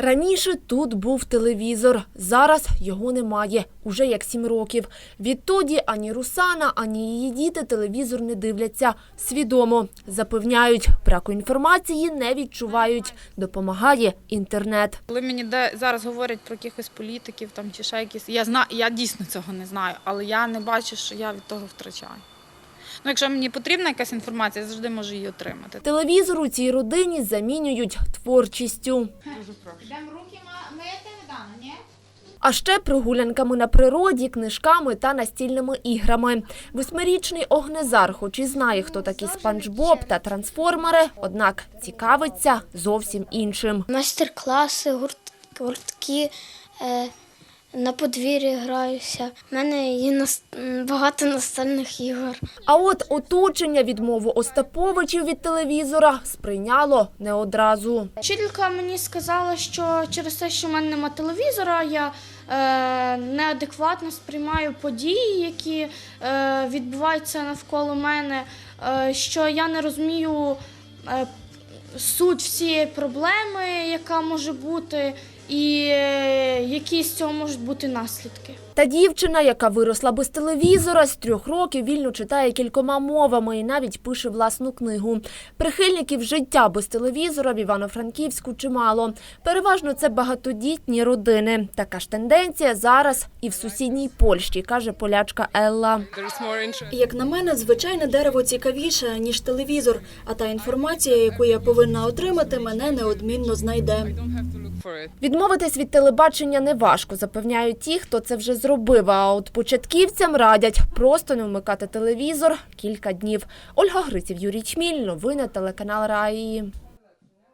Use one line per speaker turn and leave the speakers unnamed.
Раніше тут був телевізор, зараз його немає, уже як сім років. Відтоді ані Русана, ані її діти телевізор не дивляться. Свідомо запевняють, браку інформації не відчувають. Допомагає інтернет.
Коли мені де зараз говорять про якихось політиків там чи ще якісь, я знаю, я дійсно цього не знаю, але я не бачу, що я від того втрачаю. Ну, якщо мені потрібна якась інформація, я завжди можу її отримати.
Телевізор у цій родині замінюють творчістю.
Йдемо руки мити, Дана, ні?
А ще прогулянками на природі, книжками та настільними іграми. Восьмирічний Огнезар, хоч і знає, хто такі Спанч Боб та трансформери, однак цікавиться зовсім іншим.
Майстер-класи, гурт- гуртки. На подвір'ї граюся. У мене є нас- багато настольних ігор.
А от оточення відмову Остаповичів від телевізора сприйняло не одразу.
Вчителька мені сказала, що через те, що в мене немає телевізора, я е, неадекватно сприймаю події, які е, відбуваються навколо мене, е, що я не розумію е, суть всієї проблеми, яка може бути, і е, які з цього можуть бути наслідки.
Та дівчина, яка виросла без телевізора, з трьох років вільно читає кількома мовами і навіть пише власну книгу. Прихильників життя без телевізора в Івано-Франківську чимало. Переважно це багатодітні родини. Така ж тенденція зараз і в сусідній Польщі, каже полячка Елла.
Як на мене, звичайне дерево цікавіше, ніж телевізор, а та інформація, яку я повинна отримати, мене неодмінно знайде.
Відмовитись від телебачення не важко, запевняють ті, хто це вже зробив. А от початківцям радять просто не вмикати телевізор кілька днів. Ольга Гриців, Юрій Чміль, новини телеканал Раї.